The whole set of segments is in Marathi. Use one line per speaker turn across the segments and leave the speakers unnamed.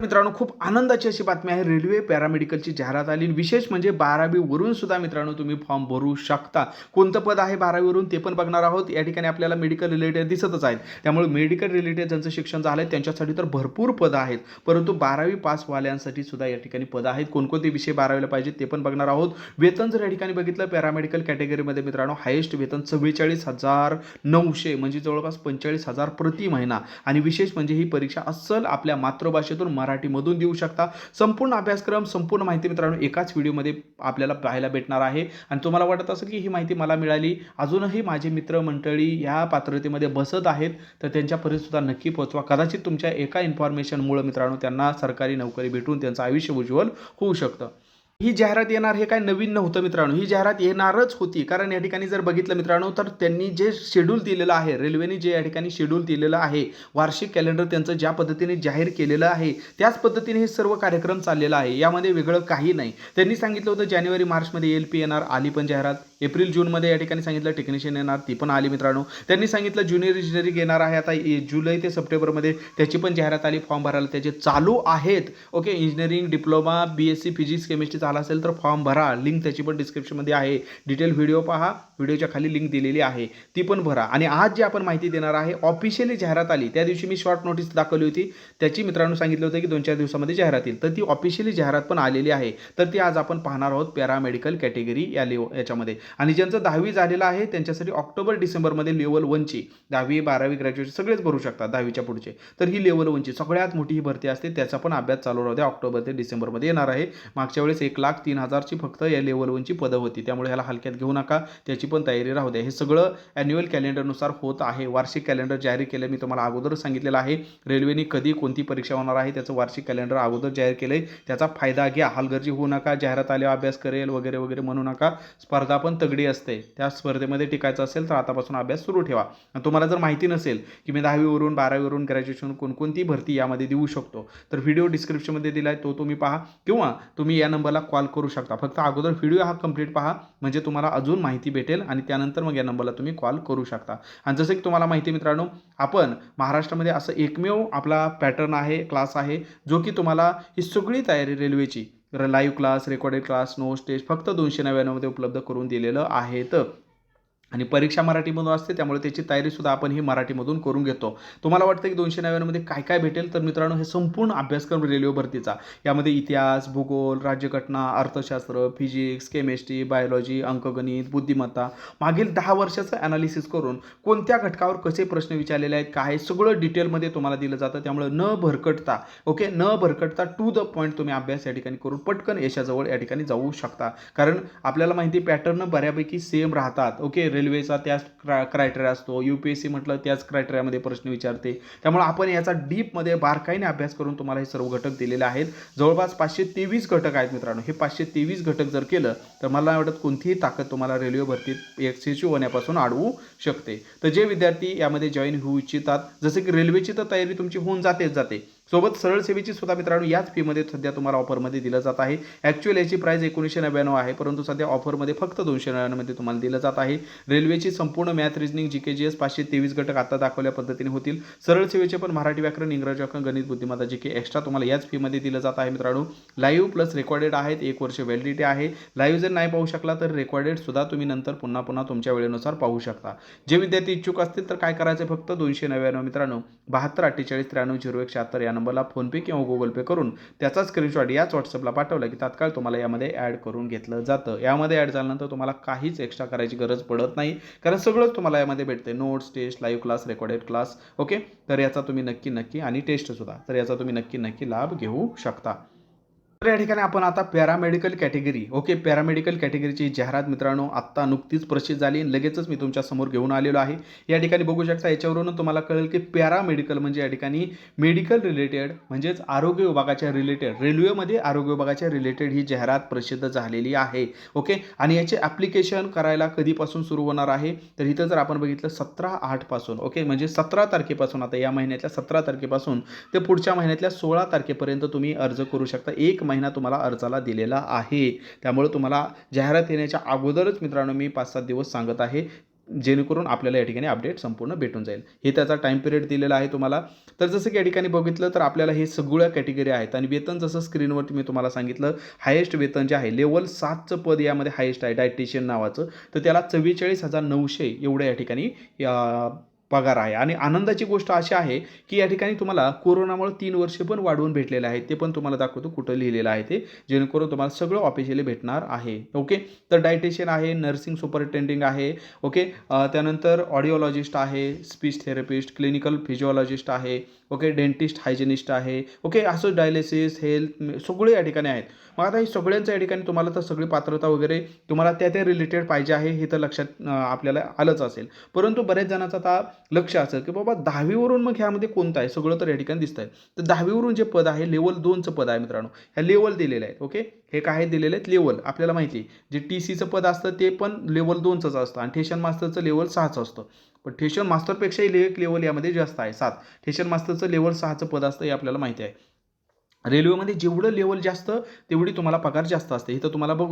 मित्रांनो खूप आनंदाची अशी बातमी आहे. रेल्वे पॅरामेडिकलची जाहिरात आली विशेष म्हणजे बारावीवरून सुद्धा मित्रांनो तुम्ही फॉर्म भरू शकता. कोणतं पद आहे बारावीवरून ते पण बघणार आहोत. या ठिकाणी आपल्याला मेडिकल रिलेटेड दिसतच आहेत. त्यामुळे मेडिकल रिलेटेड ज्यांचं शिक्षण झालं आहे त्यांच्यासाठी तर भरपूर पदं आहेत. परंतु बारावी पासवाल्यांसाठी सुद्धा या ठिकाणी पदं आहेत. कोणकोणते विषय बारावीला पाहिजे ते पण बघणार आहोत. वेतन जर या ठिकाणी बघितलं पॅरामेडिकल कॅटेगरीमध्ये मित्रांनो हायेस्ट वेतन चव्वेचाळीस हजार नऊशे म्हणजे जवळपास पंचेचाळीस हजार प्रति महिना. आणि विशेष म्हणजे ही परीक्षा अस्सल आपल्या मातृभाषेतून मराठीमधून देऊ शकता. संपूर्ण अभ्यासक्रम संपूर्ण माहिती मित्रांनो एकाच व्हिडिओमध्ये आपल्याला पाहायला भेटणार आहे. आणि तुम्हाला वाटत असं की ही माहिती मला मिळाली. अजूनही माझे मित्र मंडळी ह्या पात्रतेमध्ये बसत आहेत. तर त्यांच्यापर्यंत सुद्धा नक्की पोहोचवा. कदाचित तुमच्या एका इन्फॉर्मेशनमुळे मित्रांनो त्यांना सरकारी नोकरी भेटून त्यांचं आयुष्य उज्ज्वल होऊ शकतं. ही जाहिरात येणार हे काय नवीन नव्हतं मित्रांनो. ही जाहिरात येणारच होती. कारण या ठिकाणी जर बघितलं मित्रांनो तर त्यांनी जे शेड्यूल दिलेलं आहे रेल्वेने जे या ठिकाणी शेड्यूल दिलेलं आहे वार्षिक कॅलेंडर त्यांचं ज्या पद्धतीने जाहीर केलेलं आहे त्याच पद्धतीने हे सर्व कार्यक्रम चाललेला आहे. यामध्ये वेगळं काही नाही. त्यांनी सांगितलं होतं जानेवारी मार्चमध्ये एल पी येणार आली पण जाहिरात. एप्रिल जूनमध्ये या ठिकाणी सांगितलं टेक्निशियन येणार ती पण आली मित्रांनो. त्यांनी सांगितलं ज्युनियर इंजिनिअरिंग येणार आहे. आता जुलै ते सप्टेंबरमध्ये त्याची पण जाहिरात आली फॉर्म भरायला त्याचे चालू आहेत. Okay engineering diploma B S C physics chemistry झाला असेल तर फॉर्म भरा. लिंक त्याची पण डिस्क्रिप्शनमध्ये आहे. डिटेल व्हिडिओ पहा. व्हिडिओच्या खाली लिंक दिलेली आहे ती पण भरा. आणि आज जी आपण माहिती देणार आहे ऑफिशियली जाहिरात आली. त्या दिवशी मी शॉर्ट नोटीस दाखवली होती. त्याची मित्रांनो सांगितलं होतं की दोन चार दिवसामध्ये जाहिरात येईल. तर ती ऑफिशियली जाहिरात पण आलेली आहे. तर ती आज आपण पाहणार आहोत पॅरामेडिकल कॅटेगरी या लेव याच्यामध्ये. आणि ज्यांचं दहावी झालेलं आहे त्यांच्यासाठी ऑक्टोबर डिसेंबरमध्ये लेवल वनची दहावी बारावी ग्रॅज्युएशन सगळेच भरू शकतात दहावीच्या पुढचे. तर ही लेवल वनची सगळ्यात मोठी ही भरती असते. त्याचा पण अभ्यास चालू राहते ऑक्टोबर ते डिसेंबरमध्ये येणार आहे. मागच्या वेळेस एक लाख तीन हजारची फक्त या लेवल वनची पदं होती. त्यामुळे ह्याला हलक्यात घेऊ नका. त्याची पण तयारी राहू द्या. हे सगळं ॲन्युअल कॅलेंडरनुसार होत आहे. वार्षिक कॅलेंडर जाहीर केलं मी तुम्हाला अगोदर सांगितलेलं आहे. रेल्वेने कधी कोणती परीक्षा होणार आहे त्याचं वार्षिक कॅलेंडर अगोदर जाहीर केलं आहे त्याचा फायदा घ्या. हलगर्जी होऊ नका. जाहिरात आल्यावर अभ्यास करेल वगैरे वगैरे म्हणू नका. स्पर्धा पण तगडी असते. त्या स्पर्धेमध्ये टिकायचं असेल तर आतापासून अभ्यास सुरू ठेवा. आणि तुम्हाला जर माहिती नसेल की मी दहावीवरून बारावीवरून ग्रॅज्युएशन कोणकोणती भरती यामध्ये देऊ शकतो तर व्हिडिओ डिस्क्रिप्शनमध्ये दिला आहे तो तुम्ही पहा. किंवा तुम्ही या नंबरला कॉल करू शकता. फक्त अगोदर व्हिडिओ हा कंप्लीट पहा. म्हणजे तुम्हाला अजून माहिती भेटेल. आणि त्यानंतर मग या नंबरला तुम्ही कॉल करू शकता. आणि जसं की तुम्हाला माहिती मित्रांनो आपण महाराष्ट्रामध्ये असं एकमेव आपला पॅटर्न आहे क्लास आहे जो की तुम्हाला ही सगळी तयारी रेल्वेची live class recorded class notes test फक्त दोनशे नव्याण्णवमध्ये उपलब्ध करून दिलेलं आहेत आणि परीक्षा मराठीमधून असते त्यामुळे त्याची तयारीसुद्धा आपण ही मराठीमधून करून घेतो. तुम्हाला वाटतं की दोनशे नव्याण्णवमध्ये काय काय भेटेल? तर मित्रांनो हे संपूर्ण अभ्यासक्रम रेल्वे भरतीचा. यामध्ये इतिहास भूगोल राज्यघटना अर्थशास्त्र फिजिक्स केमिस्ट्री बायोलॉजी अंकगणित बुद्धिमत्ता. मागील दहा वर्षाचं ॲनालिसिस करून कोणत्या घटकावर कसे प्रश्न विचारलेले आहेत काय सगळं डिटेलमध्ये तुम्हाला दिलं जातं. त्यामुळे न भरकटता ओके न भरकटता टू द पॉईंट तुम्ही अभ्यास या ठिकाणी करून पटकन यशाजवळ या ठिकाणी जाऊ शकता. कारण आपल्याला माहिती पॅटर्न बऱ्यापैकी सेम राहतात ओके रेल्वेचा त्याच क्रा क्रायटेरिया असतो. यू पी एस सी म्हटलं त्याच क्रायटेरियामध्ये प्रश्न विचारते. त्यामुळे आपण याचा डीपमध्ये बारकाईने अभ्यास करून तुम्हाला हे सर्व घटक दिलेले आहेत. जवळपास पाचशे तेवीस घटक आहेत मित्रांनो. हे पाचशे तेवीस घटक जर केलं तर मला वाटत कोणतीही ताकद तुम्हाला रेल्वे भरतीत यशस्वी होण्यापासून अडवू शकते. तर जे विद्यार्थी यामध्ये जॉईन होऊ इच्छितात जसं की रेल्वेची तर तयारी तुमची होऊन जातेच जाते. सोबत सरळ सेवेची सुद्धा मित्रांनो याच फीमध्ये सध्या तुम्हाला ऑफरमध्ये दिलं जात आहे. ॲक्च्युअल याची प्राईस एकोणीसशे नव्याण्णव आहे परंतु सध्या ऑफरमध्ये फक्त दोनशे नव्याण्णवमध्ये तुम्हाला दिलं जात आहे. रेल्वेची संपूर्ण math reasoning G K G S पाचशे तेवीस घटक आता दाखवल्या पद्धतीने होतील. सरळ सेवेचे पण मराठी व्याकरण इंग्रजी व्याकरण गणित बुद्धिमत्ता जी के एक्स्ट्रा तुम्हाला याच फीमध्ये दिलं जात आहे मित्रांनो. लाईव्ह प्लस रेकॉर्डेड आहेत एक वर्ष व्हॅलिडिटी आहे. लाईव्ह जर नाही पाहू शकला तर रेकॉर्डेड सुद्धा तुम्ही नंतर पुन्हा पुन्हा तुमच्या वेळेनुसार पाहू शकता. जे विद्यार्थी इच्छुक असतील तर काय करायचं फक्त दोनशे नव्याण्णव मित्रांनो बहात्तर अठ्ठेचाळीस त्र्याण्णव झिरो एक शहात्तर या नंबरला फोनपे किंवा गुगल पे करून त्याचा स्क्रीनशॉट याच व्हॉट्सअपला पाठवला की तात्काळ तुम्हाला यामध्ये ॲड करून घेतलं जातं. यामध्ये ॲड झाल्यानंतर तुम्हाला काहीच एक्स्ट्रा करायची गरज पडत नाही. कारण सगळंच तुम्हाला यामध्ये भेटते notes test live class recorded class okay तर याचा तुम्ही नक्की नक्की आणि टेस्टसुद्धा तर याचा तुम्ही नक्की नक्की लाभ घेऊ शकता. तर या ठिकाणी आपण आता पॅरामेडिकल कॅटेगरी ओके पॅरामेडिकल कॅटेगरीची जाहिरात मित्रांनो आत्ता नुकतीच प्रसिद्ध झाली लगेचच मी तुमच्यासमोर घेऊन आलेलो आहे. या ठिकाणी बघू शकता याच्यावरून तुम्हाला कळेल की पॅरामेडिकल म्हणजे या ठिकाणी मेडिकल रिलेटेड म्हणजेच आरोग्य विभागाच्या रिलेटेड रेल्वेमध्ये आरोग्य विभागाच्या रिलेटेड ही जाहिरात प्रसिद्ध झालेली आहे ओके? आणि याचे ॲप्लिकेशन करायला कधीपासून सुरू होणार आहे? तर इथं जर आपण बघितलं सतरा आठपासून ओके? म्हणजे सतरा तारखेपासून आता या महिन्यातल्या सतरा तारखेपासून ते पुढच्या महिन्यातल्या सोळा तारखेपर्यंत तुम्ही अर्ज करू शकता. एक महिना तुम्हाला अर्जाला दिलेला आहे. त्यामुळे तुम्हाला जाहिरात येण्याच्या अगोदरच मित्रांनो मी पाच सात दिवस सांगत आहे. जेणेकरून आपल्याला या ठिकाणी अपडेट संपूर्ण भेटून जाईल. हे त्याचा टाईम पिरियड दिलेला आहे तुम्हाला. तर जसं की या ठिकाणी बघितलं तर आपल्याला हे सगळ्या कॅटेगरी आहेत. आणि वेतन जसं स्क्रीनवरती मी तुम्हाला सांगितलं हायेस्ट वेतन जे आहे लेवल सातचं पद यामध्ये हायेस्ट आहे. डायटिशियन नावाचं. तर त्याला चव्वेचाळीस हजार नऊशे एवढं या ठिकाणी पगार आहे. आणि आनंदाची गोष्ट अशी आहे की या ठिकाणी तुम्हाला कोरोनामुळे तीन वर्षे पण वाढवून भेटलेले आहेत. ते पण तुम्हाला दाखवतो कुठं लिहिलेलं आहे ते. जेणेकरून तुम्हाला सगळं ऑफिशियली भेटणार आहे. ओके तर डायटेशियन आहे नर्सिंग सुपरटेंडिंग आहे. ओके त्यानंतर ऑडिओलॉजिस्ट आहे स्पीच थेरपिस्ट क्लिनिकल फिजिओलॉजिस्ट आहे. ओके डेंटिस्ट हायजेनिस्ट आहे ओके असं डायलिसिस हेल्थ सगळे या ठिकाणी आहेत. मग आता हे सगळ्यांच्या या ठिकाणी तुम्हाला तर सगळी पात्रता वगैरे तुम्हाला त्या त्या रिलेटेड पाहिजे आहे हे तर लक्षात आपल्याला आलंच असेल. परंतु बऱ्याच जणांचं आता लक्ष असेल की बाबा दहावीवरून मग ह्यामध्ये कोणतं आहे? सगळं तर या ठिकाणी दिसत आहे तर दहावीवरून जे पद आहे लेवल दोनचं पद आहे मित्रांनो. ह्या लेवल दिलेलं आहे ओके? हे काय दिलेले आहेत लेवल आपल्याला माहिती आहे. जे टी सीचं पद असतं ते पण लेवल दोनचंच असतं आणि ठेशन मास्टरचं लेवल सहाचं असतं. पण ठेशन मास्टरपेक्षाही लेक एक लेवल यामध्ये जास्त आहे सात. ठेशन मास्टरचं लेवल सहाचं पद असतं हे आपल्याला माहिती आहे. रेल्वेमध्ये जेवढं लेवल जास्त तेवढी तुम्हाला पगार जास्त असते. इथं तुम्हाला बघ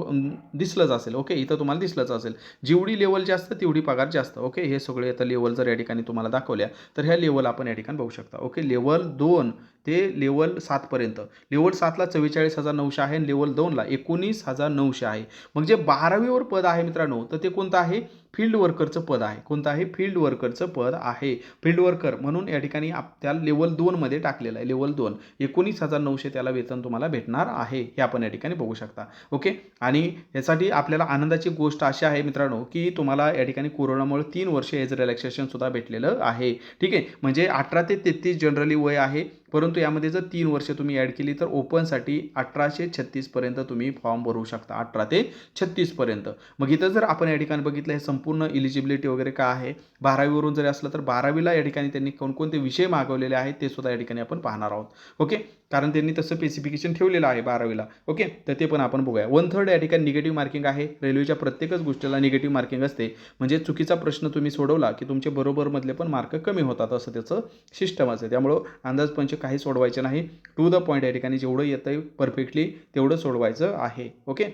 दिसलंच असेल ओके इथं तुम्हाला दिसलंच असेल. जेवढी लेवल जास्त तेवढी पगार जास्त ओके हे सगळे आता लेवल जर या ठिकाणी तुम्हाला दाखवल्या तर ह्या लेवल आपण या ठिकाणी बघू शकता ओके लेवल दोन ते लेवल सातपर्यंत लेवल सातला चव्वेचाळीस हजार नऊशे आहे आणि लेवल दोनला एकोणीस हजार नऊशे आहे. मग जे बारावीवर पद आहे मित्रांनो तर ते कोणतं आहे? फील्ड वर्करचं पद आहे. कोणतं आहे फील्ड वर्करचं पद आहे. फील्ड वर्कर म्हणून या ठिकाणी आप त्या लेवल दोनमध्ये टाकलेलं आहे. लेवल दोन. एकोणीस हजार नऊशे त्याला वेतन तुम्हाला भेटणार आहे. हे आपण या ठिकाणी बघू शकता. ओके आणि यासाठी आपल्याला आनंदाची गोष्ट अशी आहे मित्रांनो की तुम्हाला या ठिकाणी कोरोनामुळे तीन वर्ष एज रिलॅक्सेशनसुद्धा भेटलेलं आहे. ठीक आहे? म्हणजे अठरा ते तेहतीस जनरली वय आहे. परंतु यामध्ये जर तीन वर्ष तुम्ही ॲड केली तर ओपनसाठी अठराशे छत्तीसपर्यंत तुम्ही फॉर्म भरू शकता. अठरा ते छत्तीसपर्यंत मग इथं जर आपण या ठिकाणी बघितलं हे संपूर्ण इलिजिबिलिटी वगैरे काय आहे? बारावीवरून जरी असलं तर बारावीला या ठिकाणी त्यांनी कोणकोणते विषय मागवलेले आहेत ते सुद्धा या ठिकाणी आपण पाहणार आहोत. ओके? कारण त्यांनी तसं स्पेसिफिकेशन ठेवलेलं आहे बारावीला. ओके? तर ते पण आपण बघूया. वन थर्ड या ठिकाणी निगेटिव्ह मार्किंग आहे. रेल्वेच्या प्रत्येकच गोष्टीला निगेटिव्ह मार्किंग असते. म्हणजे चुकीचा प्रश्न तुम्ही सोडवला की तुमचे बरोबरमधले पण मार्क कमी होतात असं त्याचं सिस्टम असते. त्यामुळं अंदाज पंच काही सोडवायचे नाही. टू द पॉईंट या ठिकाणी जेवढं येतं आहे परफेक्टली तेवढं सोडवायचं आहे. ओके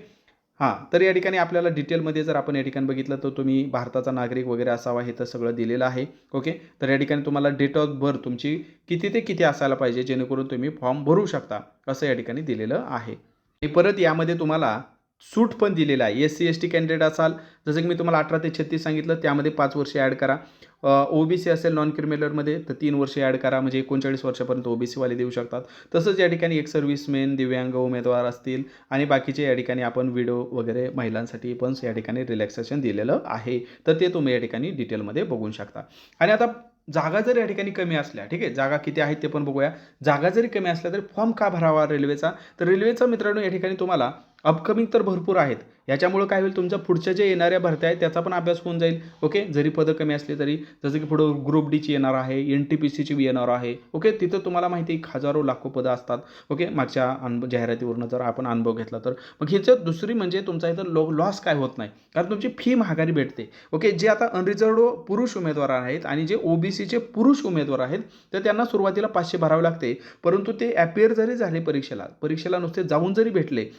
हां तर या ठिकाणी आपल्याला डिटेलमध्ये जर आपण या ठिकाणी बघितलं तर तुम्ही भारताचा नागरिक वगैरे असावा हे तर सगळं दिलेलं आहे. ओके तर या ठिकाणी तुम्हाला डेट ऑफ बर्थ तुमची किती ते किती असायला पाहिजे जेणेकरून तुम्ही फॉर्म भरू शकता असं या ठिकाणी दिलेलं आहे. परत यामध्ये तुम्हाला सूट पण दिलेलं आहे. S C S T candidate असाल जसं की मी तुम्हाला अठरा ते छत्तीस सांगितलं त्यामध्ये पाच वर्ष ॲड करा. ओ बी सी असेल नॉन क्रिमिनलमध्ये तर तीन वर्ष ॲड करा म्हणजे एकोणचाळीस वर्षापर्यंत ओ बी सीवाले देऊ शकतात. तसंच या ठिकाणी एक सर्व्हिसमेन दिव्यांग उमेदवार असतील आणि बाकीचे या ठिकाणी आपण व्हिडिओ वगैरे महिलांसाठी पण या ठिकाणी रिलॅक्सेशन दिलेलं आहे. तर ते तुम्ही या ठिकाणी डिटेलमध्ये बघू शकता. आणि आता जागा जर या ठिकाणी कमी असल्या ठीक आहे जागा किती आहेत ते पण बघूया. जागा जरी कमी असल्या तरी फॉर्म का भरावा रेल्वेचा? तर रेल्वेचा मित्रांनो या ठिकाणी तुम्हाला अपकमिंग तर भरपूर आहेत. याच्यामुळं काय होईल तुमच्या पुढच्या जे येणाऱ्या भरत्या आहेत त्याचा पण अभ्यास होऊन जाईल. ओके? जरी पदं कमी असली तरी जसं की पुढं ग्रुप डीची येणार आहे एन टी पी सीची येणार आहे. ओके? तिथं तुम्हाला माहिती आहे हजारो लाखो पदं असतात. ओके? मागच्या अनुभव जाहिरातीवरनं जर आपण अनुभव घेतला तर. मग ह्याचं दुसरी म्हणजे तुमचा इथं लो लॉस काय होत नाही. कारण तुमची फी महागारी भेटते. ओके? जे आता अनरिझर्व पुरुष उमेदवार आहेत आणि जे ओ बी सीचे पुरुष उमेदवार आहेत तर त्यांना सुरुवातीला पाचशे भरावे लागते. परंतु ते ॲपियर जरी झाले परीक्षेला परीक्षेला नुसते जाऊन जरी भेटले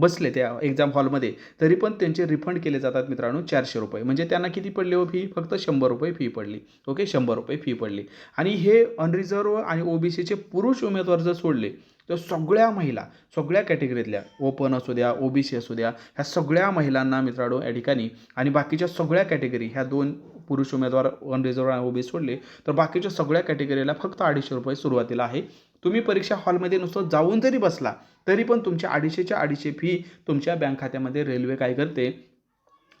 बसले त्या एक्झाम हॉलमध्ये तरी पण त्यांचे रिफंड केले जातात मित्रांनो चारशे रुपये. म्हणजे त्यांना किती पडली हो फी फक्त शंभर रुपये फी पडली. ओके शंभर रुपये फी पडली. आणि हे अनरिझर्व आणि ओ बी सीचे पुरुष उमेदवार जर सोडले तर सगळ्या महिला सगळ्या कॅटेगरीतल्या ओपन असू द्या ओ बी सी असू द्या ह्या सगळ्या महिलांना मित्रांनो या ठिकाणी आणि बाकीच्या सगळ्या कॅटेगरी ह्या दोन पुरुष उमेदवार अनरिझर्व आणि ओ बी सोडले तर बाकीच्या सगळ्या कॅटेगरीला फक्त अडीचशे रुपये सुरुवातीला आहे. तुम्ही परीक्षा हॉलमध्ये नुसतं जाऊन जरी बसला तरी पण तुमच्या अडीचशेच्या अडीचशे फी तुमच्या बँक खात्यामध्ये रेल्वे काय करते?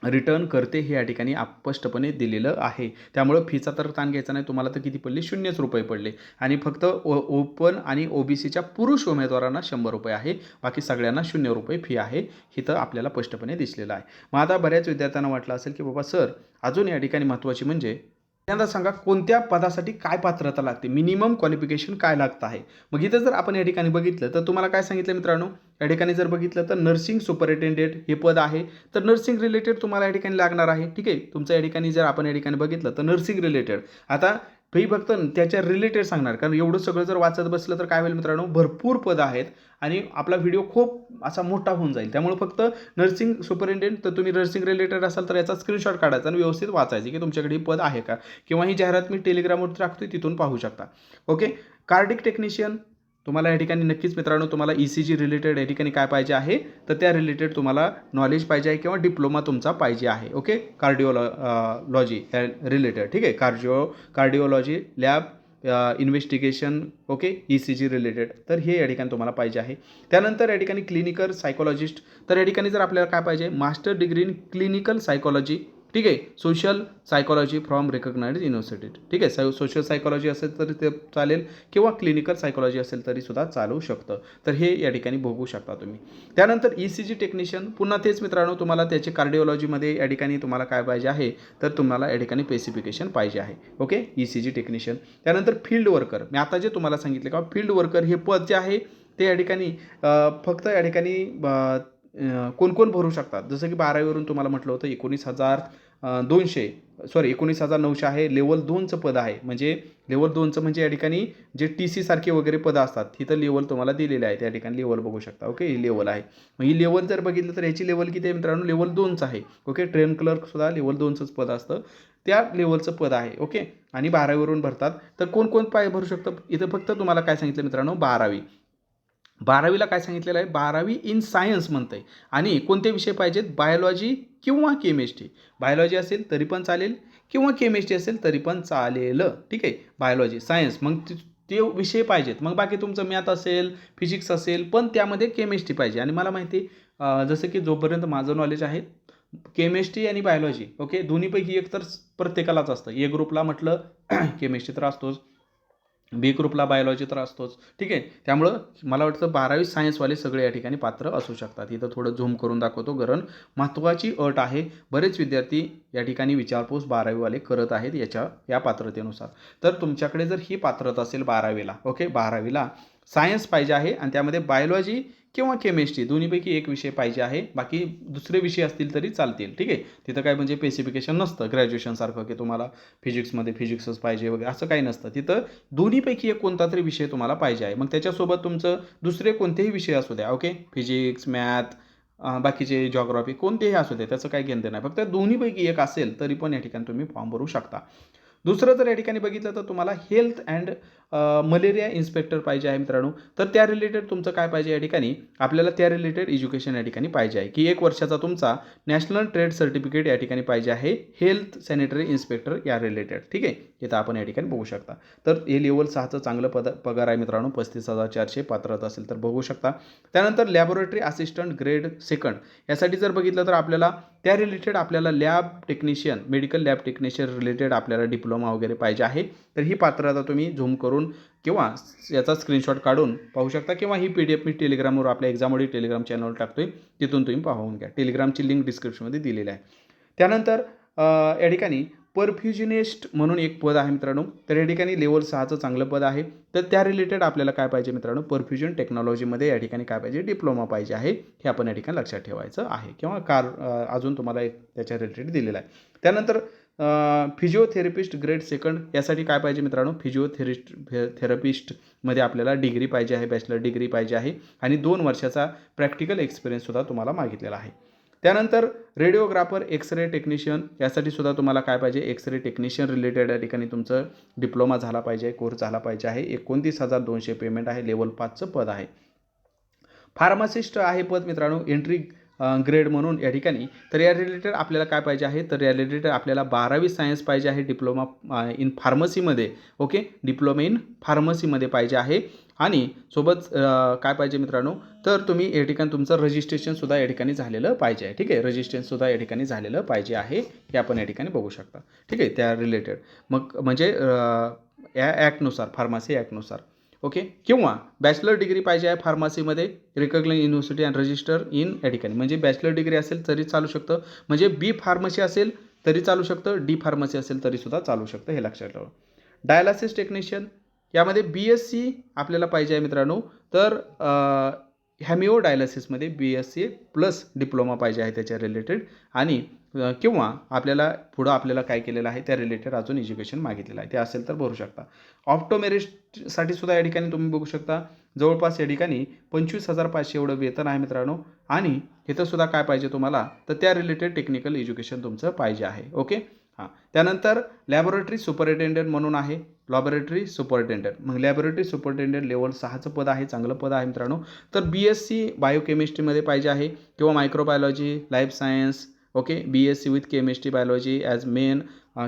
रिटर्न करते हे या ठिकाणी स्पष्टपणे दिलेलं आहे. त्यामुळं फीचा तर ताण घ्यायचा नाही. तुम्हाला तर किती पडले? शून्यच रुपये पडले. आणि फक्त ओ ओपन आणि ओ बी सीच्या पुरुष उमेदवारांना शंभर रुपये आहे. बाकी सगळ्यांना शून्य रुपये फी आहे. हे तर आपल्याला स्पष्टपणे दिसलेलं आहे. मग आता बऱ्याच विद्यार्थ्यांना वाटलं असेल की बाबा सर अजून या ठिकाणी महत्त्वाची म्हणजे पहिल्यांदा सांगा कोणत्या पदासाठी काय पात्रता लागते? मिनिमम क्वालिफिकेशन काय लागतं आहे? मग इथं जर आपण या ठिकाणी बघितलं तर तुम्हाला काय सांगितलं मित्रांनो? या ठिकाणी जर बघितलं तर नर्सिंग सुपरिटेंडेंट हे पद आहे. तर नर्सिंग रिलेटेड तुम्हाला या ठिकाणी लागणार आहे. ठीक आहे? तुमचं या ठिकाणी जर आपण या ठिकाणी बघितलं तर नर्सिंग रिलेटेड आता ही फक्त त्याच्या रिलेटेड सांगणार. कारण एवढं सगळं जर वाचत बसलं तर काय होईल मित्रांनो? भरपूर पदं आहेत आणि आपला व्हिडिओ खूप असा मोठा होऊन जाईल. त्यामुळे फक्त नर्सिंग सुपरिटेंडेंट तर तुम्ही नर्सिंग रिलेटेड असाल तर याचा स्क्रीनशॉट काढायचा आणि व्यवस्थित वाचायची की तुमच्याकडे ही पद आहे का? किंवा ही जाहिरात मी टेलिग्रामवर टाकतोय तिथून पाहू शकता. ओके कार्डिक टेक्निशियन तुम्हाला या ठिकाणी नक्कीच मित्रांनो तुम्हाला ई सी जी रिलेटेड या ठिकाणी काय पाहिजे आहे तर त्या रिलेटेड तुम्हाला नॉलेज पाहिजे आहे किंवा डिप्लोमा तुमचा पाहिजे आहे ओके कार्डिओलॉ लॉजी रिलेटेड ठीक आहे? Cardio cardiology lab investigation okay E C G related तर हे या ठिकाणी तुम्हाला पाहिजे आहे. त्यानंतर या ठिकाणी क्लिनिकल सायकोलॉजिस्ट तर या ठिकाणी जर आपल्याला काय पाहिजे master degree in clinical psychology ठीक आहे. Social psychology from recognise university ठीक आहे. सो सोशल सायकोलॉजी असेल तरी ते चालेल किंवा क्लिनिकल सायकोलॉजी असेल तरी सुद्धा चालू शकतं. तर हे या ठिकाणी बघू शकता तुम्ही. त्यानंतर ई सी जी टेक्निशियन पुन्हा तेच मित्रांनो तुम्हाला त्याचे कार्डिओलॉजीमध्ये या ठिकाणी तुम्हाला काय पाहिजे आहे तर तुम्हाला या ठिकाणी स्पेसिफिकेशन पाहिजे आहे. Okay E C G technician त्यानंतर फील्ड वर्कर मी आता जे तुम्हाला सांगितले का फील्ड वर्कर हे पद जे आहे ते या ठिकाणी फक्त या ठिकाणी कोण कोण भरू शकतात? जसं की बारावीवरून तुम्हाला म्हटलं होतं एकोणीस हजार दोनशे सॉरी एकोणीस हजार नऊशे आहे लेवल दोनचं पद आहे. म्हणजे लेवल दोनचं म्हणजे या ठिकाणी जे टी सी सारखे वगैरे पदं असतात तिथं लेवल तुम्हाला दिलेले आहे. त्या ठिकाणी लेवल बघू शकता. ओके ही लेवल आहे. मग ही लेवल जर बघितलं तर याची लेवल किती आहे मित्रांनो? लेवल दोनचं आहे. ओके ट्रेन क्लर्कसुद्धा लेवल दोनचंच पद असतं. त्या लेवलचं पद आहे. ओके आणि बारावीवरून भरतात. तर कोण कोण पाय भरू शकतं? इथं फक्त तुम्हाला काय सांगितलं मित्रांनो? बारावी. बारावीला काय सांगितलेलं आहे? बारावी इन सायन्स म्हणतं आहे आणि कोणते विषय पाहिजेत? बायोलॉजी किंवा केमिस्ट्री. बायोलॉजी असेल तरी पण चालेल किंवा केमिस्ट्री असेल तरी पण चालेल. ठीक आहे? बायोलॉजी सायन्स मग ते विषय पाहिजेत. मग बाकी तुमचं मॅथ असेल फिजिक्स असेल पण त्यामध्ये केमिस्ट्री पाहिजे. आणि मला माहिती आहे, जसं की जोपर्यंत माझं नॉलेज आहे केमिस्ट्री आणि बायोलॉजी ओके? दोन्हीपैकी एक तर प्रत्येकालाच असतं. ए ग्रुपला म्हटलं केमिस्ट्री तर असतोच. बी ग्रुपला बायोलॉजी तर असतोच. ठीक आहे? त्यामुळं मला वाटतं बारावी सायन्सवाले सगळे या ठिकाणी पात्र असू शकतात. इथं थोडं झूम करून दाखवतो. कारण महत्त्वाची अट आहे बरेच विद्यार्थी या ठिकाणी विचारपूस बारावीवाले करत आहेत याच्या या पात्रतेनुसार. तर तुमच्याकडे जर ही पात्रता असेल बारावीला ओके? बारावीला सायन्स पाहिजे आहे आणि त्यामध्ये बायोलॉजी किंवा केमिस्ट्री दोन्हीपैकी एक विषय पाहिजे आहे. बाकी दुसरे विषय असतील तरी चालतील ठीक आहे? तिथं काय म्हणजे स्पेसिफिकेशन नसतं ग्रॅज्युएशनसारखं की तुम्हाला फिजिक्समध्ये फिजिक्सच पाहिजे वगैरे असं काही नसतं. तिथं दोन्हीपैकी एक कोणता तरी विषय तुम्हाला पाहिजे आहे. मग त्याच्यासोबत तुमचं दुसरे कोणतेही विषय असू द्या ओके फिजिक्स मॅथ बाकीचे जॉग्राफी कोणतेही असू दे त्याचं काही घेणं नाही. फक्त दोन्हीपैकी एक असेल तरी पण या ठिकाणी तुम्ही फॉर्म भरू शकता. दुसरं जर या ठिकाणी बघितलं तर तुम्हाला हेल्थ अँड मलेरिया इन्स्पेक्टर पाहिजे आहे मित्रांनो तर त्या रिलेटेड तुमचं काय पाहिजे या ठिकाणी? आपल्याला त्या रिलेटेड एज्युकेशन या ठिकाणी पाहिजे आहे. की एक वर्षाचा तुमचा नॅशनल ट्रेड सर्टिफिकेट या ठिकाणी पाहिजे आहे. हेल्थ सॅनिटरी इन्स्पेक्टर या रिलेटेड ठीक आहे? इथं आपण या ठिकाणी बघू शकता. तर हे लेवल सहाचं चांगलं पद पगार आहे मित्रांनो पस्तीस हजार चारशे पात्रता असेल तर बघू शकता. त्यानंतर लॅबोरेटरी असिस्टंट ग्रेड सेकंड यासाठी जर बघितलं तर आपल्याला त्या रिलेटेड आपल्याला lab technician medical lab technician related आपल्याला डिप्लोमा वगैरे पाहिजे आहे. तर ही पात्रता तुम्ही झूम करून किंवा याचा स्क्रीनशॉट काढून पाहू शकता किंवा ही पी डी एफ मी टेलिग्रामवर आपल्या एक्झामवरील टेलिग्राम चॅनलवर आहे तिथून तुम्ही पाहून घ्या. टेलिग्रामची लिंक डिस्क्रिप्शनमध्ये दिलेली आहे. त्यानंतर या ठिकाणी परफ्युजनिस्ट म्हणून एक पद आहे मित्रांनो. तर या ठिकाणी लेवल सहाचं चांगलं पद आहे. तर त्या रिलेटेड आपल्याला काय पाहिजे मित्रांनो? परफ्युजन टेक्नॉलॉजीमध्ये या ठिकाणी काय पाहिजे? डिप्लोमा पाहिजे आहे. हे आपण या ठिकाणी लक्षात ठेवायचं आहे. किंवा कार अजून तुम्हाला एक त्याच्या रिलेटेड दिलेलं आहे. त्यानंतर फिजिओथेरपिस्ट ग्रेड सेकंड यासाठी काय पाहिजे मित्रांनो? फिजिओथेरिस्ट थेरपिस्टमध्ये आपल्याला डिग्री पाहिजे आहे बॅचलर डिग्री पाहिजे आहे आणि दोन वर्षाचा प्रॅक्टिकल एक्सपिरियन्ससुद्धा तुम्हाला मागितलेला आहे. त्यानंतर रेडिओग्राफर एक्सरे टेक्निशियन यासाठी सुद्धा तुम्हाला काय पाहिजे? एक्सरे टेक्निशियन रिलेटेड या ठिकाणी तुमचं डिप्लोमा झाला पाहिजे कोर्स झाला पाहिजे आहे. एकोणतीस हजार दोनशे पेमेंट आहे लेवल पाचचं पद आहे. फार्मासिस्ट आहे पद मित्रांनो एंट्री ग्रेड म्हणून या ठिकाणी. तर या रिलेटेड आपल्याला काय पाहिजे आहे? तर या रिलेटेड आपल्याला बारावी सायन्स पाहिजे आहे डिप्लोमा इन फार्मसीमध्ये ओके डिप्लोमा इन फार्मसीमध्ये पाहिजे आहे. आणि सोबत काय पाहिजे मित्रांनो? तर तुम्ही या ठिकाणी तुमचं रजिस्ट्रेशनसुद्धा या ठिकाणी झालेलं पाहिजे आहे. ठीक आहे? रजिस्ट्रेशनसुद्धा या ठिकाणी झालेलं पाहिजे आहे. हे आपण या ठिकाणी बघू शकता. ठीक आहे? त्या रिलेटेड मग म्हणजे या ॲक्टनुसार फार्मसी ॲक्टनुसार ओके? किंवा बॅचलर डिग्री पाहिजे आहे फार्मसीमध्ये recognise university and register in या ठिकाणी म्हणजे बॅचलर डिग्री असेल तरी चालू शकतं. म्हणजे बी फार्मसी असेल तरी चालू शकतं डी फार्मसी असेल तरीसुद्धा चालू शकतं हे लक्षात ठेवा. डायलासिस टेक्निशियन यामध्ये बी एस सी आपल्याला पाहिजे आहे मित्रांनो. तर हॅमिओडायलसिसमध्ये B S C plus diploma पाहिजे आहे त्याच्या रिलेटेड. आणि किंवा आपल्याला पुढं आपल्याला काय केलेलं आहे त्या रिलेटेड अजून एज्युकेशन मागितलेलं आहे. ते असेल तर भरू शकता. ऑप्टोमेरिस्टसाठी सुद्धा या ठिकाणी तुम्ही बघू शकता. जवळपास या ठिकाणी पंचवीस हजार पाचशे एवढं वेतन आहे मित्रांनो. आणि इथं सुद्धा काय पाहिजे तुम्हाला? तर त्या रिलेटेड टेक्निकल एज्युकेशन तुमचं पाहिजे आहे. ओके? हां. त्यानंतर लॅबोरेटरी सुपरिटेंडंट म्हणून आहे. लॅबोरेटरी सुपरिटेंडंट मग लॅबोरेटरी सुपरिटेंडंट लेवल सहाचं पद आहे चांगलं पद आहे मित्रांनो. तर बी एस सी बायोकेमिस्ट्रीमध्ये पाहिजे आहे किंवा microbiology life science okay? B S C with chemistry biology as main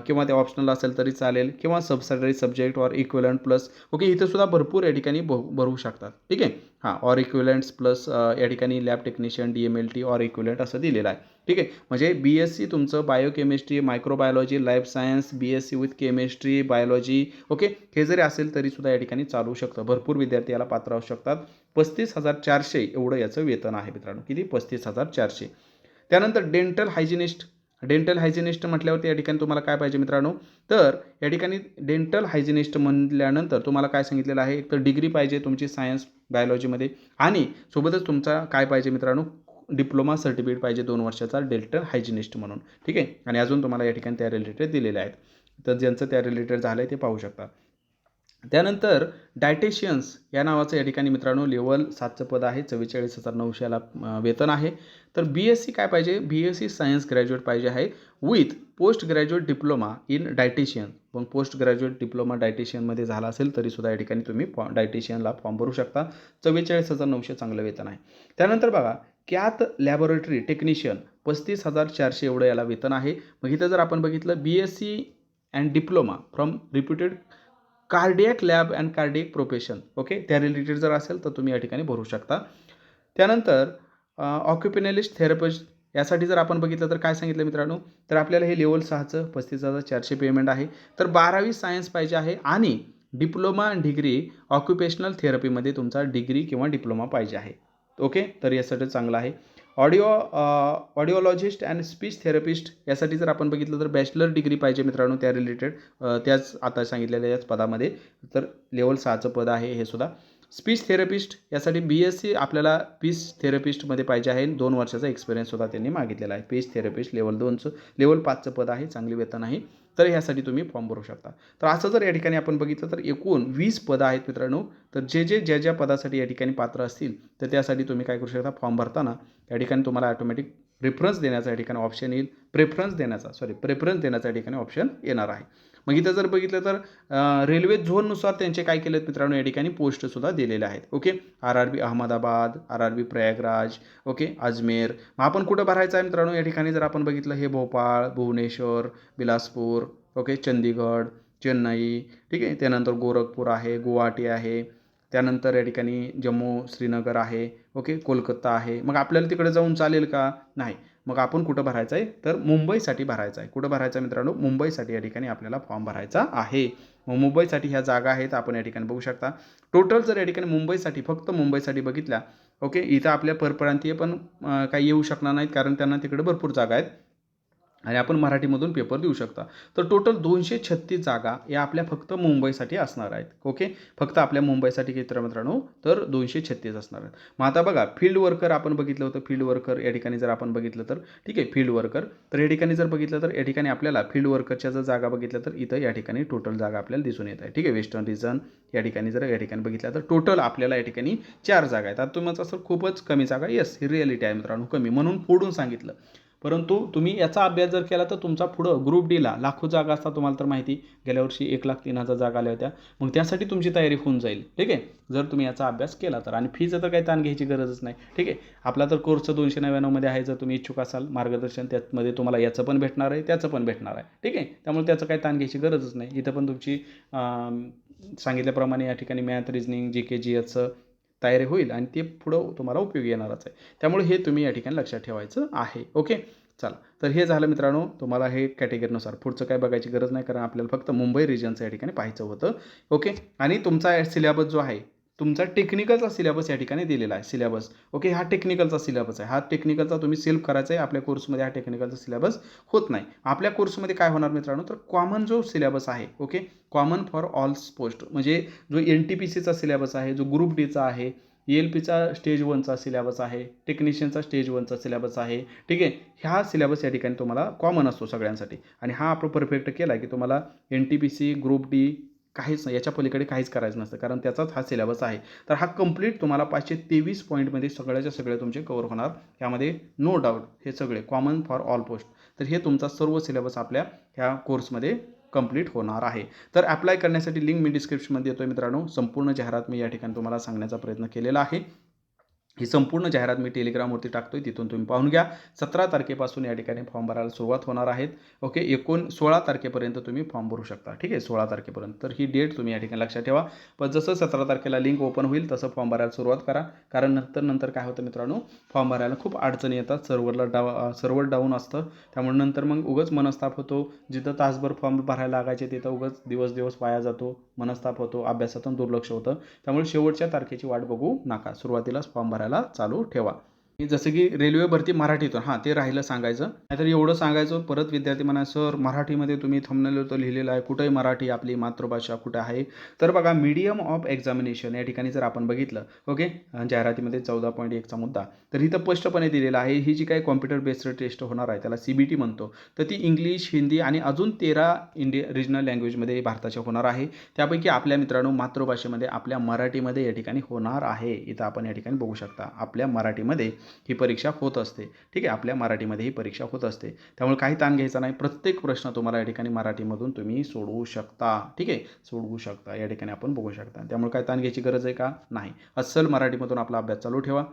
किंवा ते ऑप्शनल असेल तरी चालेल किंवा subsidiary subject or equivalent plus okay? इथं सुद्धा भरपूर या ठिकाणी भरू शकतात. ठीक आहे? हां ऑर इक्विलंट्स प्लस या ठिकाणी lab technician D M L T or equivalent असं दिलेलं आहे. ठीक आहे? म्हणजे बी एस सी तुमचं biochemistry microbiology life science B S C with chemistry biology okay? हे जरी असेल तरी सुद्धा या ठिकाणी चालू शकतं. भरपूर विद्यार्थी याला पात्र असू शकतात. पस्तीस हजार चारशे एवढं याचं वेतन आहे मित्रांनो. किती? पस्तीस हजार चारशे. त्यानंतर डेंटल हायजिनिस्ट डेंटल हायजिनिस्ट म्हटल्यावरती या ठिकाणी तुम्हाला काय पाहिजे मित्रांनो? तर या ठिकाणी डेंटल हायजिनिस्ट म्हटल्यानंतर तुम्हाला काय सांगितलेलं आहे? एक तर डिग्री पाहिजे तुमची सायन्स बायोलॉजीमध्ये आणि सोबतच तुमचा काय पाहिजे मित्रांनो? डिप्लोमा सर्टिफिकेट पाहिजे दोन वर्षाचा डेंटल हायजिनिस्ट म्हणून. ठीक आहे? आणि अजून तुम्हाला या ठिकाणी त्या रिलेटेड दिलेले आहेत. तर ज्यांचं त्या रिलेटेड झालं आहे ते पाहू शकता. त्यानंतर डायटेशियन्स या नावाचं या ठिकाणी मित्रांनो लेवल सातचं पद आहे. चव्वेचाळीस हजार नऊशेला याला वेतन आहे. तर बी एस सी काय पाहिजे? B S C science graduate पाहिजे आहे with post graduate diploma in dietitian मग पोस्ट ग्रॅज्युएट डिप्लोमा डायटेशियनमध्ये झाला असेल तरीसुद्धा या ठिकाणी तुम्ही फॉ डायटिशियनला फॉर्म भरू शकता. चव्वेचाळीस हजार नऊशे चांगलं वेतन आहे. त्यानंतर बघा कॅथ लॅबोरेटरी टेक्निशियन पस्तीस हजार चारशे एवढं याला वेतन आहे. मग इथं जर आपण बघितलं B S C and diploma from reputed cardiac lab and cardiac profession okay? त्या रिलेटेड जर असेल तर तुम्ही या ठिकाणी भरू शकता. त्यानंतर ऑक्युपेनलिस्ट थेरपिस्ट यासाठी जर आपण बघितलं तर काय सांगितलं मित्रांनो? तर आपल्याला हे लेवल सहाचं पस्तीस हजार चारशे पेमेंट आहे. तर बारावी सायन्स पाहिजे आहे आणि डिप्लोमा डिग्री ऑक्युपेशनल थेरपीमध्ये तुमचा डिग्री किंवा डिप्लोमा पाहिजे आहे. ओके? तर यासाठी चांगलं आहे. Audio audiologist and speech therapist यासाठी जर आपण बघितलं तर बॅचलर डिग्री पाहिजे मित्रांनो त्या रिलेटेड त्याच आता सांगितलेल्या याच पदामध्ये. तर लेवल सहाचं पद आहे हे सुद्धा. स्पीच थेरपिस्ट यासाठी बी एस सी आपल्याला पीच थेरपिस्टमध्ये पाहिजे आहे. दोन वर्षाचा एक्सपिरियन्स सुद्धा त्यांनी मागितलेला आहे. पीच थेरपिस्ट लेवल दोनचं लेवल पाचचं पद आहे. चांगली वेतन आहे. तर ह्यासाठी तुम्ही फॉर्म भरू शकता. तर असं जर या ठिकाणी आपण बघितलं तर एकूण वीस पदं आहेत मित्रांनो. तर जे जे ज्या ज्या पदासाठी या ठिकाणी पात्र असतील तर त्यासाठी तुम्ही काय करू शकता? फॉर्म भरताना या ठिकाणी तुम्हाला ऑटोमॅटिक प्रेफरन्स देण्याचा या ठिकाणी ऑप्शन येईल. प्रेफरन्स देण्याचा सॉरी प्रेफरन्स देण्याचा या ठिकाणी ऑप्शन येणार आहे. मग इथं जर बघितलं तर रेल्वे झोननुसार त्यांचे काय केलेत मित्रांनो या ठिकाणी पोस्टसुद्धा दिलेले आहेत. Okay? R R B Ahmedabad R R B Prayagraj okay? Ajmer. मग आपण कुठं भरायचं आहे मित्रांनो? या ठिकाणी जर आपण बघितलं हे भोपाळ भुवनेश्वर बिलासपूर ओके? चंदीगड चेन्नई ठीक आहे? त्यानंतर गोरखपूर आहे गुवाहाटी आहे. त्यानंतर या ठिकाणी जम्मू श्रीनगर आहे ओके? कोलकाता आहे. मग आपल्याला तिकडे जाऊन चालेल का? नाही. मग आपण कुठं भरायचं आहे? तर मुंबईसाठी भरायचं आहे. कुठं भरायचं आहे मित्रांनो? मुंबईसाठी या ठिकाणी आपल्याला फॉर्म भरायचा आहे. मग मुंबईसाठी ह्या जागा आहेत आपण या ठिकाणी बघू शकता. टोटल जर या ठिकाणी मुंबईसाठी फक्त मुंबईसाठी बघितल्या ओके इथं आपल्या परप्रांतीय पण काही येऊ शकणार नाहीत कारण त्यांना तिकडे भरपूर जागा आहेत. आणि आपण मराठीमधून पेपर देऊ शकता. तर टोटल दोनशे छत्तीस जागा या आपल्या फक्त मुंबईसाठी असणार आहेत. ओके फक्त आपल्या मुंबईसाठी किती मित्रांनो तर दोनशे छत्तीस असणार आहेत. मग आता बघा फील्ड वर्कर आपण बघितलं होतं. फील्ड वर्कर या ठिकाणी जर आपण बघितलं तर ठीक आहे फील्ड वर्कर तर या ठिकाणी जर बघितलं तर या ठिकाणी आपल्याला फील्ड वर्करच्या जर जागा बघितल्या तर इथं या ठिकाणी टोटल जागा आपल्याला दिसून येत आहे. ठीक आहे वेस्टर्न रिजन या ठिकाणी जर या ठिकाणी बघितलं तर टोटल आपल्याला या ठिकाणी चार जागा आहेत. आता तुम्हाला असं खूपच कमी जागा येस ही रिॲलिटी आहे मित्रांनो कमी. म्हणून फोडून सांगितलं. परंतु तुम्ही याचा अभ्यास जर केला तर तुमचा पुढं ग्रुप डीला लाखो जागा असतात तुम्हाला तर माहिती. गेल्या वर्षी एक लाख तीन हजार जागा आल्या होत्या. मग त्यासाठी तुमची तयारी होऊन जाईल. ठीक आहे? जर तुम्ही याचा अभ्यास केला तर. आणि फीचं तर काही ताण घ्यायची गरजच नाही. ठीक आहे? आपला तर कोर्स दोनशे नव्याण्णवमध्ये आहे. जर तुम्ही इच्छुक असाल मार्गदर्शन त्यामध्ये तुम्हाला याचं पण भेटणार आहे त्याचं पण भेटणार आहे. ठीक आहे? त्यामुळे त्याचं काही ताण घ्यायची गरजच नाही. इथं पण तुमची सांगितल्याप्रमाणे या ठिकाणी मॅथ रिजनिंग जी के जी एचं तयारी होईल आणि ते पुढं तुम्हाला उपयोगी येणारच आहे. त्यामुळे हे तुम्ही या ठिकाणी लक्षात ठेवायचं आहे. ओके? चला. तर हे झालं मित्रांनो. तुम्हाला हे कॅटेगरीनुसार पुढचं काय बघायची गरज नाही कारण आपल्याला फक्त मुंबई रिजनचं या ठिकाणी पाहायचं होतं. ओके? आणि तुमचा सिलेबस जो आहे तुमचा टेक्निकलचा सिलेबस या ठिकाणी दिलेला आहे सिलेबस ओके हा टेक्निकलचा सिलेबस आहे. हा टेक्निकलचा तुम्ही सेल्फ करायचा आहे आपल्या कोर्समध्ये हा टेक्निकलचा सिलेबस होत नाही. आपल्या कोर्समध्ये काय होणार मित्रांनो? तर कॉमन जो सिलेबस आहे okay common for all post म्हणजे जो एन टी पी सीचा सिलेबस आहे जो ग्रुप डीचा आहे ई एल पीचा स्टेज वनचा सिलेबस आहे टेक्निशियनचा स्टेज वनचा सिलेबस आहे ठीक आहे? ह्या सिलेबस या ठिकाणी तुम्हाला कॉमन असतो सगळ्यांसाठी. आणि हा आपण परफेक्ट केला की तुम्हाला N T P C group D काहीच नाही याच्या पलीकडे काहीच करायचं नसतं. कारण त्याचाच हा सिलेबस आहे. तर हा कंप्लीट तुम्हाला पाचशे तेवीस पॉईंटमध्ये सगळ्याच्या सगळे तुमचे कवर होणार. यामध्ये नो डाऊट हे सगळे कॉमन फॉर ऑल पोस्ट तर हे तुमचा सर्व सिलेबस आपल्या ह्या कोर्समध्ये कंप्लीट होणार आहे. तर अप्लाय करण्यासाठी लिंक मी डिस्क्रिप्शनमध्ये देतो मित्रांनो. संपूर्ण जाहिरात मी या ठिकाणी तुम्हाला सांगण्याचा प्रयत्न केलेला आहे. ही संपूर्ण जाहिरात मी टेलिग्रामवरती टाकतो आहे तिथून तुम्ही पाहून घ्या. सतरा तारखेपासून या ठिकाणी फॉर्म भरायला सुरुवात होणार आहेत. ओके एकोण सोळा तारखेपर्यंत तुम्ही फॉर्म भरू शकता. ठीक आहे सोळा तारखेपर्यंत. तर ही डेट तुम्ही या ठिकाणी लक्षात ठेवा. पण जसं सतरा तारखेला लिंक ओपन होईल तसं फॉर्म भरायला सुरुवात करा. कारण नंतर नंतर काय होतं मित्रांनो फॉर्म भरायला खूप अडचणी येतात. सर्व्हरला डाव सर्व्हर डाऊन असतं. त्यामुळे नंतर मग उगंच मनस्ताप होतो. जिथं तासभर फॉर्म भरायला लागायचे तिथं उगंच दिवस दिवस वाया जातो मनस्ताप होतो अभ्यासातून दुर्लक्ष होतं. त्यामुळे शेवटच्या तारखेची वाट बघू नका. सुरुवातीलाच फॉर्म भरायला चालू ठेवा. जसं की रेल्वे भरती मराठीतून हां ते राहिलं सांगायचं. नाहीतर एवढं सांगायचं परत विद्यार्थी म्हणा सर मराठीमध्ये तुम्ही थंबनेल तर लिहिलेलं आहे कुठंही मराठी आपली मातृभाषा कुठे आहे? तर बघा मीडियम ऑफ एक्झामिनेशन या ठिकाणी जर आपण बघितलं ओके जाहिरातीमध्ये चौदा पॉईंट एकचा मुद्दा तर इथं स्पष्टपणे दिलेला आहे ही जी काही कॉम्प्युटर बेस्ड टेस्ट होणार आहे त्याला सी बी टी म्हणतो तर ती इंग्लिश हिंदी आणि अजून तेरा इंडिया रिजनल लँग्वेजमध्ये भारताच्या होणार आहे. त्यापैकी आपल्या मित्रांनो मातृभाषेमध्ये आपल्या मराठीमध्ये या ठिकाणी होणार आहे. इथं आपण या ठिकाणी बघू शकता आपल्या मराठीमध्ये ही परीक्षा होत असते. ठीक आहे? आपल्या मराठीमध्ये ही परीक्षा होत असते. त्यामुळे काही ताण घ्यायचा नाही. प्रत्येक प्रश्न तुम्हाला या ठिकाणी मराठीमधून तुम्ही सोडवू शकता. ठीक आहे? सोडवू शकता. या ठिकाणी आपण बघू शकता. त्यामुळे काय ताण घ्यायची गरज आहे का? नाही. अस्सल मराठीमधून आपला अभ्यास चालू ठेवा.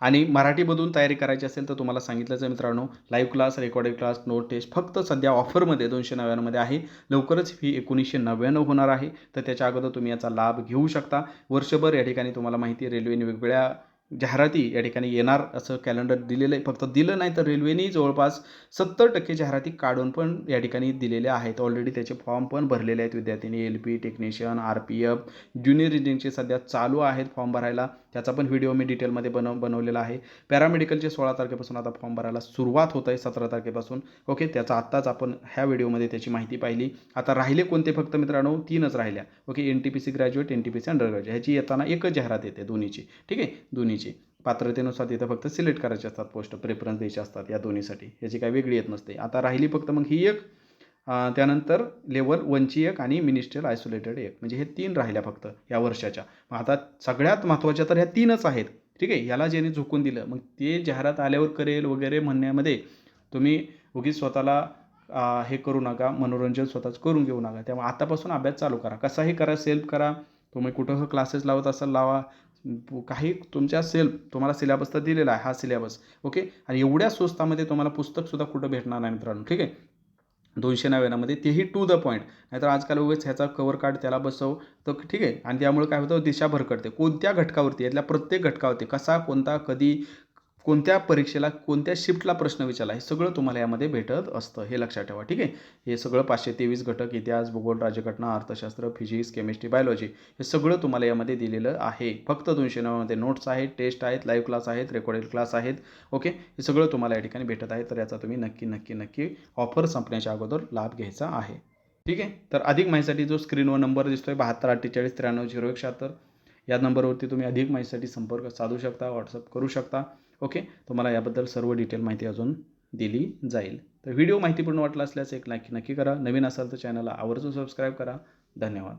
आणि मराठीमधून तयारी करायची असेल तर तुम्हाला सांगितलंच आहे मित्रांनो live class recorded class note test फक्त सध्या ऑफरमध्ये दोनशे नव्याण्णवमध्ये आहे. लवकरच फी एकोणीसशे नव्याण्णव होणार आहे. तर त्याच्या अगोदर तुम्ही याचा लाभ घेऊ शकता. वर्षभर या ठिकाणी तुम्हाला माहिती रेल्वेने वेगवेगळ्या जाहिराती या ठिकाणी येणार असं कॅलेंडर दिलेलं आहे. फक्त दिलं नाही तर रेल्वेने जवळपास सत्तर टक्के जाहिराती काढून पण या ठिकाणी दिलेल्या आहेत. ऑलरेडी त्याचे फॉर्म पण भरलेले आहेत. विद्यार्थ्यांनी L P technician R P F junior इंजिनिअरिंगचे सध्या चालू आहेत फॉर्म भरायला. त्याचा पण व्हिडिओ मी डिटेलमध्ये बनव बनवलेला आहे. पॅरामेडिकलचे सोळा तारखेपासून आता फॉर्म भरायला सुरुवात होत आहे सतरा तारखेपासून. ओके त्याचा आत्ताच आपण ह्या व्हिडिओमध्ये त्याची माहिती पाहिली. आता राहिले कोणते फक्त मित्रांनो? तीनच राहिल्या. Okay N T P C graduate N T P C under graduate ह्याची येताना एकच जाहिरात येते दोन्हीची. ठीक? आहे दोन्हीची. पात्रतेनुसार तिथं फक्त सिलेक्ट करायचे असतात पोस्ट प्रेफरन्स द्यायचे असतात या दोन्हीसाठी. याची काही वेगळी येत नसते. आता राहिली फक्त मग ही एक. त्यानंतर लेवल वनची एक आणि मिनिस्ट्रियल आयसोलेटेड एक. म्हणजे हे तीन राहिल्या फक्त या वर्षाच्या. मग आता सगळ्यात महत्त्वाच्या तर ह्या तीनच आहेत. ठीक आहे? याला ज्याने झुकून दिलं मग ते जाहिरात आल्यावर करेल वगैरे म्हणण्यामध्ये तुम्ही उगीच स्वतःला हे करू नका मनोरंजन स्वतःच करून घेऊ नका. त्यामुळे आतापासून अभ्यास चालू करा. कसाही करा सेल्फ करा. तुम्ही कुठं क्लासेस लावत असाल लावा. काही तुमच्या सेल्फ तुम्हाला सिलेबस तर दिलेला आहे हा सिलेबस. ओके? आणि एवढ्या स्वस्तामध्ये तुम्हाला पुस्तकसुद्धा कुठं भेटणार नाही मित्रांनो. ठीक आहे? दोनशे नव्याण्णवमध्ये तेही टू द पॉईंट नाहीतर आजकाल उगेच ह्याचा कवर कार्ड त्याला बसव. तर ठीक? आहे आणि त्यामुळे काय होतं? दिशा भरकटते. कोणत्या घटकावरती? यातल्या प्रत्येक घटकावरती. कसा कोणता कधी कोणत्या परीक्षेला कोणत्या शिफ्टला प्रश्न विचारला हे सगळं तुम्हाला यामध्ये भेटत असतं. हे लक्षात ठेवा ठीक आहे? हे सगळं पाचशे तेवीस घटक इतिहास भूगोल राज्यघटना अर्थशास्त्र फिजिक्स केमिस्ट्री बायोलॉजी हे सगळं तुम्हाला यामध्ये दिलेलं आहे. फक्त दोनशे नव्यामध्ये नोट्स आहेत टेस्ट आहेत लाईव्ह क्लास आहेत रेकॉर्डेड क्लास आहेत ओके? हे सगळं तुम्हाला या ठिकाणी भेटत आहे. तर याचा तुम्ही नक्की नक्की नक्की ऑफर संपण्याच्या अगोदर लाभ घ्यायचा आहे. ठीक आहे? तर अधिक माहितीसाठी जो स्क्रीनवर नंबर दिसतोय बहात्तर अठ्ठेचाळीस त्र्याण्णव झिरो एक शहात्तर या नंबरवरती तुम्ही अधिक माहितीसाठी संपर्क साधू शकता व्हॉट्सअप करू शकता. ओके? तुम्हाला याबद्दल सर्व डिटेल माहिती अजून दिली जाईल. तर व्हिडिओ माहितीपूर्ण वाटला असल्यास एक लाईक नक्की करा. नवीन असाल तर चॅनलला आवर्जून सबस्क्राईब करा. धन्यवाद.